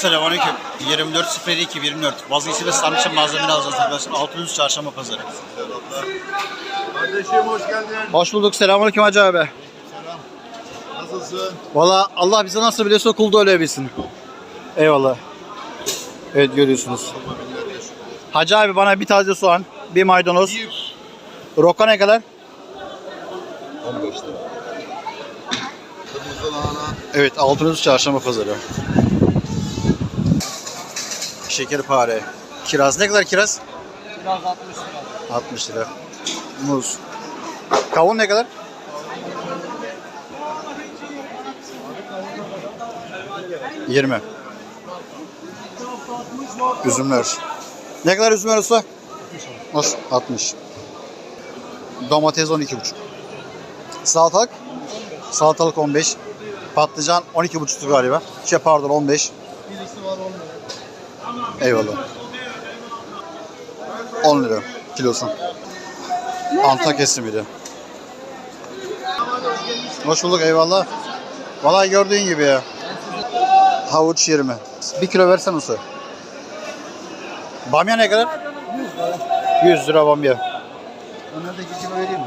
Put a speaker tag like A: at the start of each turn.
A: Selamünaleyküm. 24 02 24. Vazgeçilmez ve sarmışım malzemeleri alacağız arkadaşlar. Altınüz çarşamba pazarı.
B: Kardeşim hoş geldin.
A: Hoş bulduk. Selamünaleyküm Hacı abi.
B: Nasılsın?
A: Valla Allah bize nasıl biliyorsa kulda öyle bilsin. Eyvallah. Evet görüyorsunuz. Hacı abi bana bir taze soğan, bir maydanoz. Roka ne kadar?
B: 15 lira.
A: Evet Altınözü çarşamba pazarı. Şekerpare. Kiraz ne kadar kiraz?
C: Biraz 60 lira.
A: 60 lira. Muz. Kavun ne kadar? Yirmi. Üzümler. Ne kadar üzümler usta? Nasıl? 60. Domates 12,5. Salatalık? Salatalık 15. Patlıcan 12,5 galiba. Şey pardon 15.
B: Birisi var 10 lira.
A: Eyvallah. 10 lira kilosu. Antakya simidi. Hoş bulduk eyvallah. Vallahi gördüğün gibi ya. Havuç 20. Bir kilo versen usta. Bamya ne kadar? 100 lira. 100 lira bamya.
B: Öndeki kilo vereyim mi?